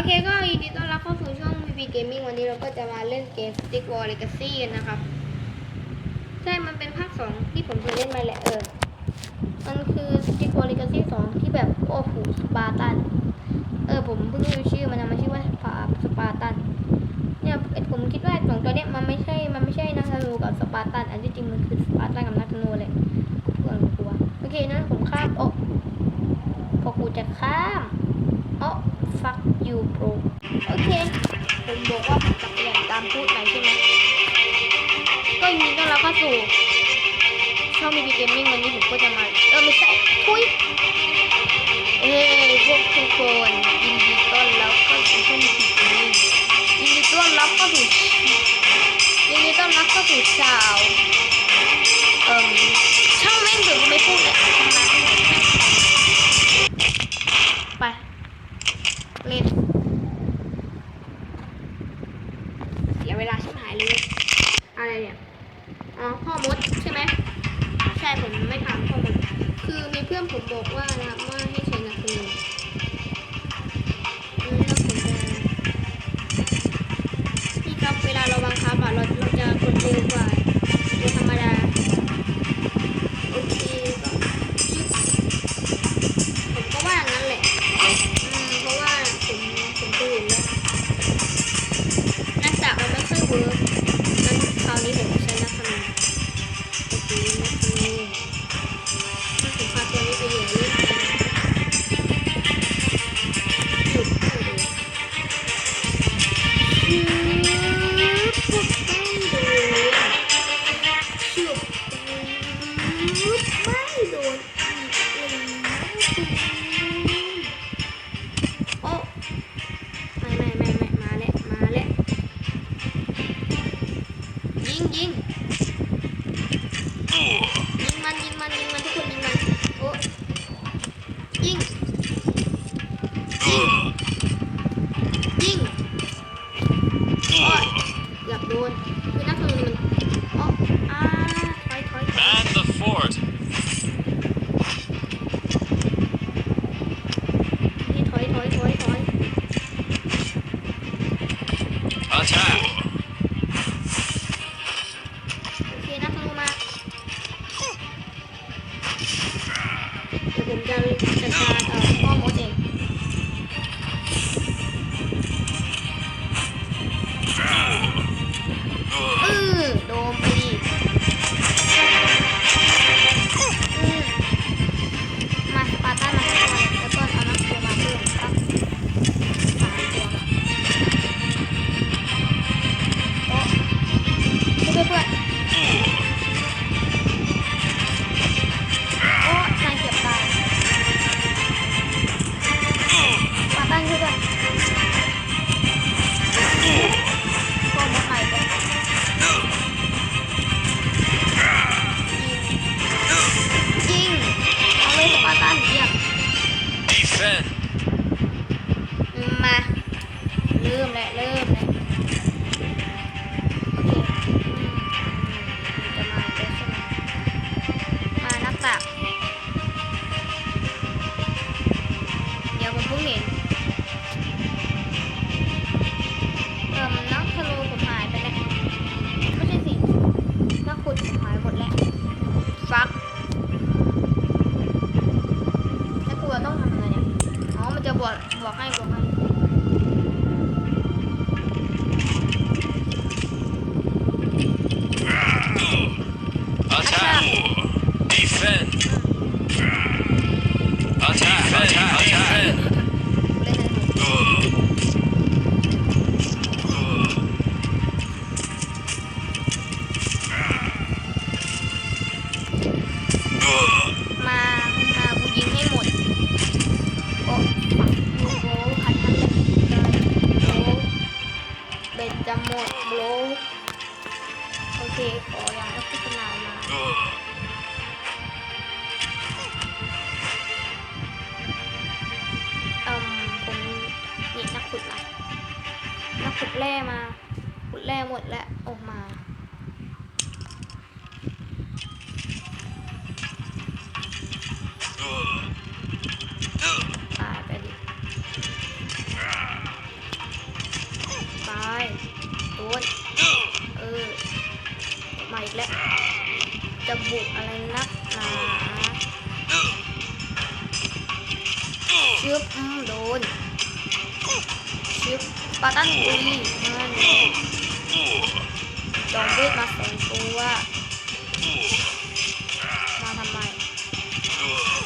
อเคก็ยินดีต้อนรับเข้าสู่ช่อง VP Gaming วันนี้เราก็จะมาเล่นเกม Stick War Legacy กันนะครับ ใช่ มันเป็นภาค 2 ที่ผมเคยเล่นมาแหละเออ มันคือ Stick War Legacy 2 ที่แบบ โอ้โหสปาร์ตัน เออ ผมเพิ่งรู้ชื่อมันนะมันชื่อว่าสปาร์ตัน เนี่ยไอ้ผมคิดว่าสองตัวเนี้ยมันไม่ใช่ มันไม่ใช่นักธนูกับสปาร์ตัน อันที่จริงมันคือสปาร์ตันกับนักธนูเลยเพื่อนกลัวโอเคนั้นผมข้ามโอ้พอกูจะข้าม fuck you bro โอเค ผมบอกว่าผมจะเปลี่ยนตามพูดไปใช่ไหมก็ยินดีต้อนรับเข้าสู่ช่องมีบีเกมมิ่งวันนี้ผมก็จะมา เออไม่ใช่ทุยเอ้ยพวกทุกคนยินดีต้อนรับเข้าสู่ช่องมีบีเกมมิ่งยินดีต้อนรับเข้าสู่ยินดีต้อนรับเข้าสู่ชาวเอ่มช่างแม่งเดี๋ยวกูไม่พูดเลยช่างแม่งไป เล่น เสียเวลาชิบหายเลย อะไร เนี่ย อ๋อพ่อมดใช่ไหม ใช่ผมไม่ถามพ่อมด คือมีเพื่อนผมบอกว่านะครับว่า ยิงยิงยิงมันยิงมันยิงมันทุกคนยิงมันโอ้ยิง มา เริ่มและเริ่มแล้ว มามากูยิงให้หมด โอ้โอ้ขัดมันเลยโอ้เบ็ดจะหมดโบรโอเคขออย่างนักโฆษณามา ขุดแร่มา ขุดแร่หมดแล้วออกมาตาย ชึบปาตันบุรีมันจอมเวทมาสองตัวมาทำไม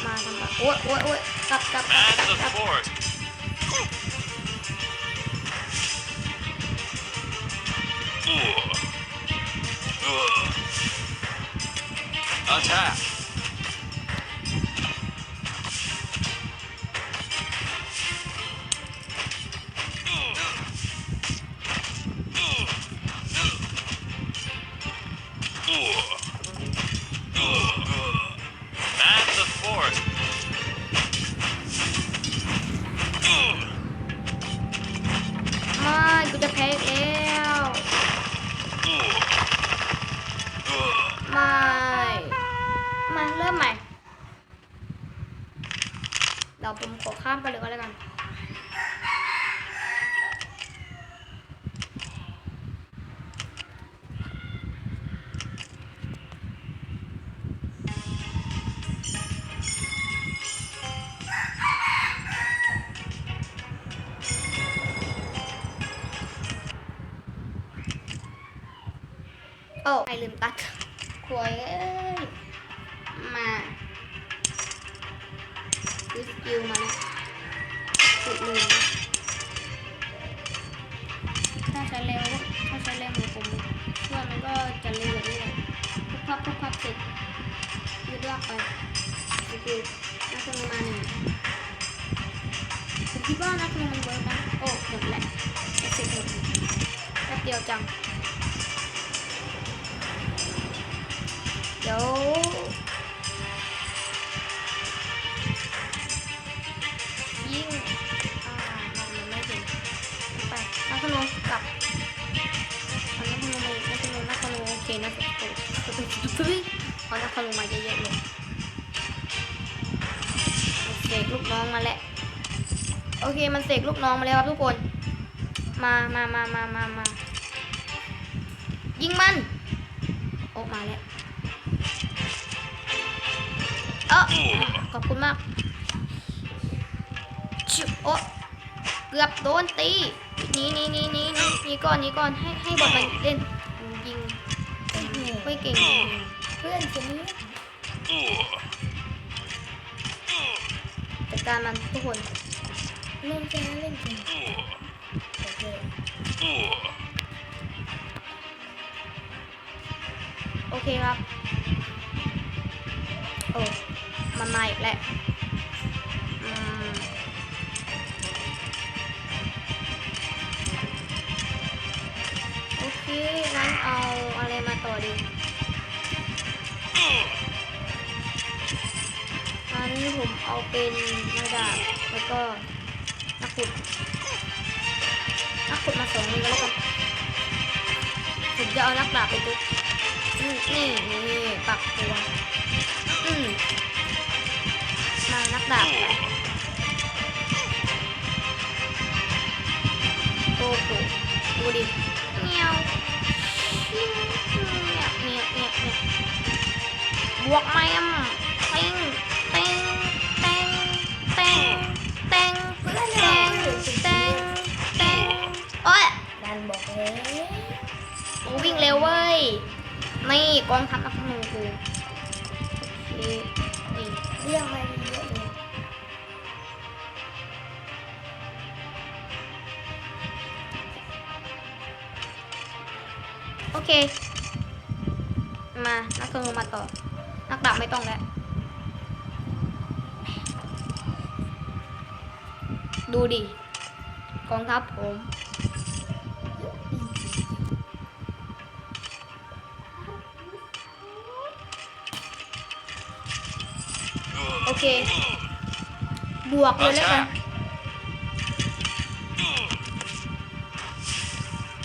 มาทำไมโอ๊ยโอ๊ยโอ๊ยกลับกลับกลับกลับ the กลับามไปเลยก็แล้วกันโอ้ไอลืมตัดควยเอ้ย มาดูสกิลมานะสุด เลยนะถ้าใช้เร็วถ้าใช้เร็วเหมือนผมเพื่อนมันก็จะเร็วแบบนี้แหละพุบพับพับเสร็จยืดลากไปสกิลนักลงมาหนึ่งผมคิดว่านักลงมันเวิร์กนะโอ้หมดแหละเสร็จหมดแป๊บเดียวจังเดี๋ยว อ้โหเอานักขนมมาเยอะๆเลยเสกลูกน้องมาแล้วโอเคมันเสกลูกน้องมาแล้วครับทุกคน มามามามามามายิงมันโอ้มาแล้วเออขอบคุณมากชิวโอะเกือบโดนตีนี่นี่นี่นี่นี่ก่อนนี่ก่อนให้ให้บอลมันเล่น ไม่เก่ง เพื่อนคนนี้จัดการมันทุกคนเล่นแค่เล่นแค่โอเคโอเคครับ โอ้ มันมาอีกแล้วโอเคงั้นเอาอะไรมาต่อดี ผมเอาเป็นไม้ดาบแล้วก็นักขุดนักขุดมาสองมือแล้วกันผมจะเอานักดาบไปตุ๊กนี่นี่นี่ปักตัวอืมมานักดาบโอ้โหดูดิเงี้ยวเนี่ยเนี่ยเนี่ยเนี่ยบวกแมมเต็งเต็ง ตงเต็งเต็งเต็งโอ้ยดันบอกเลยวิ่งเร็วเว้ยนี่กองทัพนักธนูกูโอเคนี่เรื่องมาเยอะเลยโอเค มา นักธนูมาต่อ นักดาบไม่ต้องแล้ว ดูดิ กองทัพผม โอเค บวกเลยแล้วกัน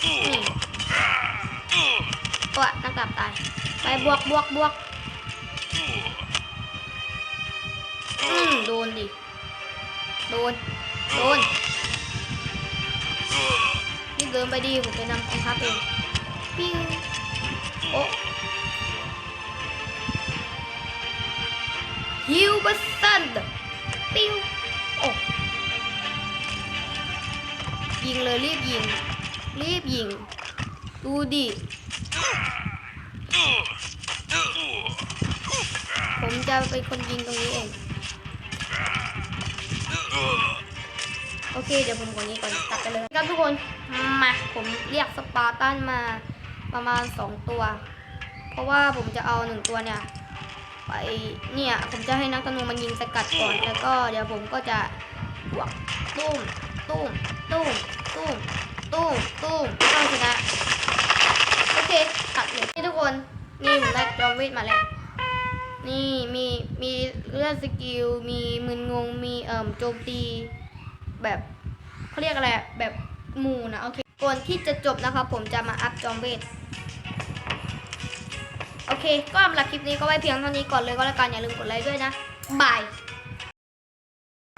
นี่ตัวนักดาบตาย ไปบวกบวกบวกอืมโดนดิ โดน โดนนี่เดินไปดีผมจะนำกองทัพเองปิ้วโอ้ฮิวบัสซันปิ้วโอ้ยิงเลยรีบยิง รีบยิง ดูดิผมจะเป็นคนยิงตรงนี้เอง โอเค เดี๋ยวผมกดนี้ก่อนตัดไปเลยครับทุกคนมาผมเรียกสปาร์ตันมาประมาณ 2 ตัว เพราะว่าผมจะเอาหนึ่งตัวเนี่ยไปเนี่ยผมจะให้นักธนูมันยิงสกัดก่อนแล้วก็เดี๋ยวผมก็จะบวกตุ้มตุ้มตุ้มตุ้มตุ้มตุ้มก็ชนะโอเคตัดเลยนี่ทุกคนนี่ผมได้จอมเวทมาแล้วนี่มีมีเลือดสกิลมีมึนงงมีเอ่มโจมตี แบบเขาเรียกอะไรอะแบบหมู่นะโอเคก่อนที่จะจบนะครับ ผมจะมาอัพจอมเวทโอเค ก็สำหรับคลิปนี้ก็ไว้เพียงเท่านี้ก่อนเลยก็แล้วกันอย่าลืมกดไลค์ด้วยนะบาย